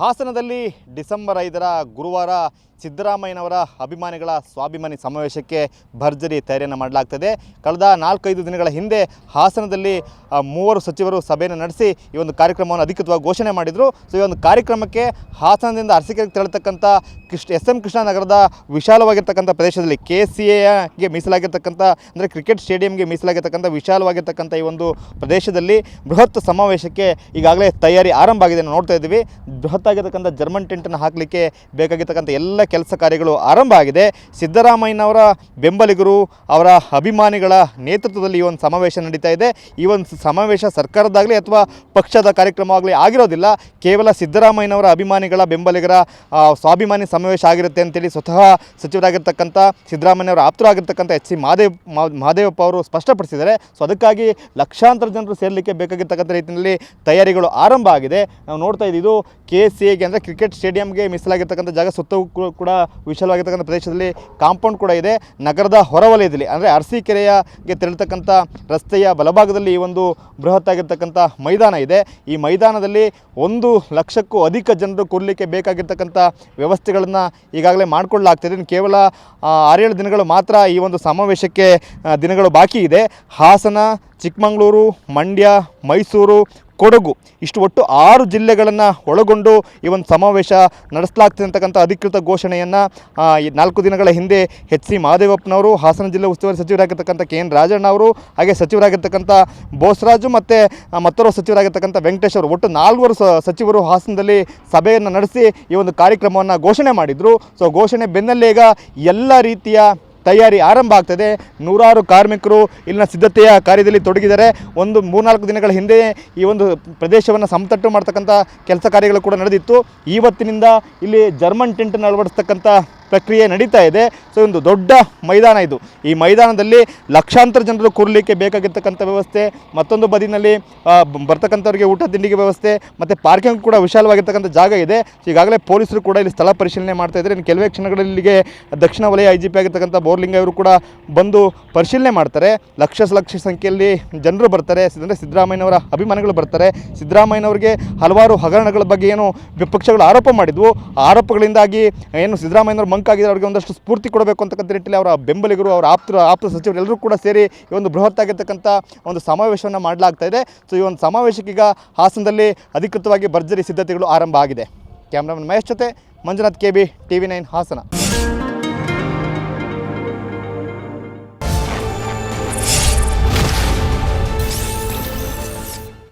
ಹಾಸನದಲ್ಲಿ ಡಿಸೆಂಬರ್ ಐದರ ಗುರುವಾರ ಸಿದ್ದರಾಮಯ್ಯನವರ ಅಭಿಮಾನಿಗಳ ಸ್ವಾಭಿಮಾನಿ ಸಮಾವೇಶಕ್ಕೆ ಭರ್ಜರಿ ತಯಾರಿಯನ್ನು ಮಾಡಲಾಗ್ತದೆ. ಕಳೆದ ನಾಲ್ಕೈದು ದಿನಗಳ ಹಿಂದೆ ಹಾಸನದಲ್ಲಿ ಮೂವರು ಸಚಿವರು ಸಭೆಯನ್ನು ನಡೆಸಿ ಈ ಒಂದು ಕಾರ್ಯಕ್ರಮವನ್ನು ಅಧಿಕೃತವಾಗಿ ಘೋಷಣೆ ಮಾಡಿದರು. ಸೊ ಈ ಒಂದು ಕಾರ್ಯಕ್ರಮಕ್ಕೆ ಹಾಸನದಿಂದ ಅರ್ಸಿಕೆಗೆ ತೆರಳತಕ್ಕಂಥ ಕೃಷ್ಣ ಎಸ್ ಎಂ ಕೃಷ್ಣ ನಗರದ ವಿಶಾಲವಾಗಿರ್ತಕ್ಕಂಥ ಪ್ರದೇಶದಲ್ಲಿ ಕೆ ಸಿ ಎಗೆ ಮೀಸಲಾಗಿರ್ತಕ್ಕಂಥ, ಅಂದರೆ ಕ್ರಿಕೆಟ್ ಸ್ಟೇಡಿಯಂಗೆ ಮೀಸಲಾಗಿರ್ತಕ್ಕಂಥ, ವಿಶಾಲವಾಗಿರ್ತಕ್ಕಂಥ ಈ ಒಂದು ಪ್ರದೇಶದಲ್ಲಿ ಬೃಹತ್ ಸಮಾವೇಶಕ್ಕೆ ಈಗಾಗಲೇ ತಯಾರಿ ಆರಂಭ ಆಗಿದೆ ನೋಡ್ತಾ ಇದ್ದೀವಿ. ಬೃಹತ್ತಾಗಿರ್ತಕ್ಕಂಥ ಜರ್ಮನ್ ಟೆಂಟನ್ನು ಹಾಕಲಿಕ್ಕೆ ಬೇಕಾಗಿರ್ತಕ್ಕಂಥ ಎಲ್ಲ ಕೆಲಸ ಕಾರ್ಯಗಳು ಆರಂಭ ಆಗಿದೆ. ಸಿದ್ದರಾಮಯ್ಯನವರ ಬೆಂಬಲಿಗರು, ಅವರ ಅಭಿಮಾನಿಗಳ ನೇತೃತ್ವದಲ್ಲಿ ಈ ಒಂದು ಸಮಾವೇಶ ನಡೀತಾ ಇದೆ. ಈ ಒಂದು ಸಮಾವೇಶ ಸರ್ಕಾರದಾಗಲಿ ಅಥವಾ ಪಕ್ಷದ ಕಾರ್ಯಕ್ರಮವಾಗಲಿ ಆಗಿರೋದಿಲ್ಲ. ಕೇವಲ ಸಿದ್ದರಾಮಯ್ಯನವರ ಅಭಿಮಾನಿಗಳ ಬೆಂಬಲಿಗರ ಸ್ವಾಭಿಮಾನಿ ಸಮಾವೇಶ ಆಗಿರುತ್ತೆ ಅಂತೇಳಿ ಸ್ವತಃ ಸಚಿವರಾಗಿರ್ತಕ್ಕಂಥ ಸಿದ್ದರಾಮಯ್ಯನವರ ಆಪ್ತರಾಗಿರ್ತಕ್ಕಂಥ ಎಚ್ ಸಿ ಮಹದೇವ್ ಮಹಾದೇವಪ್ಪ ಅವರು ಸ್ಪಷ್ಟಪಡಿಸಿದ್ದಾರೆ. ಸೊ, ಅದಕ್ಕಾಗಿ ಲಕ್ಷಾಂತರ ಜನರು ಸೇರಲಿಕ್ಕೆ ಬೇಕಾಗಿರ್ತಕ್ಕಂಥ ರೀತಿಯಲ್ಲಿ ತಯಾರಿಗಳು ಆರಂಭ ಆಗಿದೆ. ನಾವು ನೋಡ್ತಾ ಇದ್ದೀವಿ ಇದು ಕೆ ಸಿ ಎಗೆ ಅಂದರೆ ಕ್ರಿಕೆಟ್ ಸ್ಟೇಡಿಯಂಗೆ ಮೀಸಲಾಗಿರ್ತಕ್ಕಂಥ ಜಾಗ ಸುತ್ತ ಕೂಡ ವಿಶಾಲವಾಗಿರ್ತಕ್ಕಂಥ ಪ್ರದೇಶದಲ್ಲಿ ಕಾಂಪೌಂಡ್ ಕೂಡ ಇದೆ. ನಗರದ ಹೊರವಲಯದಲ್ಲಿ ಅಂದರೆ ಅರಸೀಕೆರೆಯಗೆ ತೆರಳತಕ್ಕಂಥ ರಸ್ತೆಯ ಬಲಭಾಗದಲ್ಲಿ ಈ ಒಂದು ಬೃಹತ್ ಆಗಿರ್ತಕ್ಕಂಥ ಮೈದಾನ ಇದೆ. ಈ ಮೈದಾನದಲ್ಲಿ ಒಂದು ಲಕ್ಷಕ್ಕೂ ಅಧಿಕ ಜನರು ಕೂರಲಿಕ್ಕೆ ಬೇಕಾಗಿರ್ತಕ್ಕಂಥ ವ್ಯವಸ್ಥೆಗಳನ್ನು ಈಗಾಗಲೇ ಮಾಡಿಕೊಳ್ಳಲಾಗ್ತಿದೆ ಕೇವಲ ಆರೇಳು ದಿನಗಳು ಮಾತ್ರ ಈ ಒಂದು ಸಮಾವೇಶಕ್ಕೆ ದಿನಗಳು ಬಾಕಿ ಇದೆ. ಹಾಸನ, ಚಿಕ್ಕಮಗಳೂರು, ಮಂಡ್ಯ, ಮೈಸೂರು ಕೊಡಗು. ಇಷ್ಟು ಒಟ್ಟು ಆರು ಜಿಲ್ಲೆಗಳನ್ನು ಒಳಗೊಂಡು ಈ ಒಂದು ಸಮಾವೇಶ ನಡೆಸಲಾಗ್ತಿದೆ ಅಂತಕ್ಕಂಥ ಅಧಿಕೃತ ಘೋಷಣೆಯನ್ನು ನಾಲ್ಕು ದಿನಗಳ ಹಿಂದೆ ಎಚ್ ಸಿ ಮಹದೇವಪ್ಪನವರು ಹಾಸನ ಜಿಲ್ಲೆ ಉಸ್ತುವಾರಿ ಸಚಿವರಾಗಿರ್ತಕ್ಕಂಥ ಕೆ ಎನ್ ರಾಜಣ್ಣ ಅವರು ಹಾಗೆ ಸಚಿವರಾಗಿರ್ತಕ್ಕಂಥ ಬೋಸರಾಜು ಮತ್ತು ಮತ್ತೊರು ಸಚಿವರಾಗಿರ್ತಕ್ಕಂಥ ವೆಂಕಟೇಶ್ ಅವರು ಒಟ್ಟು ನಾಲ್ವರು ಸಚಿವರು ಹಾಸನದಲ್ಲಿ ಸಭೆಯನ್ನು ನಡೆಸಿ ಈ ಒಂದು ಕಾರ್ಯಕ್ರಮವನ್ನು ಘೋಷಣೆ ಮಾಡಿದರು. ಸೊ, ಘೋಷಣೆ ಬೆನ್ನಲ್ಲೇ ಈಗ ಎಲ್ಲ ರೀತಿಯ ತಯಾರಿ ಆರಂಭ ಆಗ್ತದೆ. ನೂರಾರು ಕಾರ್ಮಿಕರು ಇಲ್ಲಿನ ಸಿದ್ಧತೆಯ ಕಾರ್ಯದಲ್ಲಿ ತೊಡಗಿದ್ದಾರೆ. ಒಂದು ಮೂರ್ನಾಲ್ಕು ದಿನಗಳ ಹಿಂದೆ ಈ ಒಂದು ಪ್ರದೇಶವನ್ನು ಸಮತಟ್ಟು ಮಾಡ್ತಕ್ಕಂಥ ಕೆಲಸ ಕಾರ್ಯಗಳು ಕೂಡ ನಡೆದಿತ್ತು. ಇವತ್ತಿನಿಂದ ಇಲ್ಲಿ ಜರ್ಮನ್ ಟೆಂಟನ್ನು ಅಳವಡಿಸ್ತಕ್ಕಂಥ ಪ್ರಕ್ರಿಯೆ ನಡೀತಾ ಇದೆ. ಸೊ ಒಂದು ದೊಡ್ಡ ಮೈದಾನ ಇದು. ಈ ಮೈದಾನದಲ್ಲಿ ಲಕ್ಷಾಂತರ ಜನರು ಕೂರಲಿಕ್ಕೆ ಬೇಕಾಗಿರ್ತಕ್ಕಂಥ ವ್ಯವಸ್ಥೆ, ಮತ್ತೊಂದು ಬದಿನಲ್ಲಿ ಬರ್ತಕ್ಕಂಥವ್ರಿಗೆ ಊಟ ತಿಂಡಿಗೆ ವ್ಯವಸ್ಥೆ, ಮತ್ತು ಪಾರ್ಕಿಂಗ್ ಕೂಡ ವಿಶಾಲವಾಗಿರ್ತಕ್ಕಂಥ ಜಾಗ ಇದೆ. ಈಗಾಗಲೇ ಪೊಲೀಸರು ಕೂಡ ಇಲ್ಲಿ ಸ್ಥಳ ಪರಿಶೀಲನೆ ಮಾಡ್ತಾ ಇದ್ದಾರೆ. ಇನ್ನು ಕೆಲವೇ ಕ್ಷಣಗಳಲ್ಲಿಗೆ ದಕ್ಷಿಣ ವಲಯ ಐ ಜಿ ಪಿ ಆಗಿರ್ತಕ್ಕಂಥ ಬೋರ್ಲಿಂಗ ಅವರು ಕೂಡ ಬಂದು ಪರಿಶೀಲನೆ ಮಾಡ್ತಾರೆ. ಲಕ್ಷ ಲಕ್ಷ ಸಂಖ್ಯೆಯಲ್ಲಿ ಜನರು ಬರ್ತಾರೆ. ಅಂದರೆ ಸಿದ್ದರಾಮಯ್ಯನವರ ಅಭಿಮಾನಿಗಳು ಬರ್ತಾರೆ. ಸಿದ್ದರಾಮಯ್ಯನವರಿಗೆ ಹಲವಾರು ಹಗರಣಗಳ ಬಗ್ಗೆ ಏನು ವಿಪಕ್ಷಗಳು ಆರೋಪ ಮಾಡಿದ್ವು. ಆರೋಪಗಳಿಂದಾಗಿ ಏನು ಸಿದ್ದರಾಮಯ್ಯನವರು ಮಂಕಾಗಿದ್ದಾರೆ ಅವರಿಗೆ ಒಂದಷ್ಟು ಸ್ಫೂರ್ತಿ ಕೊಡಬೇಕು ಅಂತಕ್ಕಂಥ ನಿಟ್ಟಿನಲ್ಲಿ ಅವರ ಬೆಂಬಲಿಗರು, ಅವರ ಆಪ್ತರ ಆಪ್ತ ಸಚಿವರು ಎಲ್ಲರೂ ಕೂಡ ಸೇರಿ ಈ ಒಂದು ಬೃಹತ್ ಆಗಿರ್ತಕ್ಕಂಥ ಒಂದು ಸಮಾವೇಶವನ್ನು ಮಾಡಲಾಗ್ತಾ ಇದೆ. ಸೊ ಈ ಒಂದು ಸಮಾವೇಶಕ್ಕೀಗ ಹಾಸನದಲ್ಲಿ ಅಧಿಕೃತವಾಗಿ ಭರ್ಜರಿ ಸಿದ್ಧತೆಗಳು ಆರಂಭ ಆಗಿದೆ. ಕ್ಯಾಮ್ರಾಮನ್ ಮಹೇಶ್ ಜೊತೆ Manjunath K B T V nine Hassan.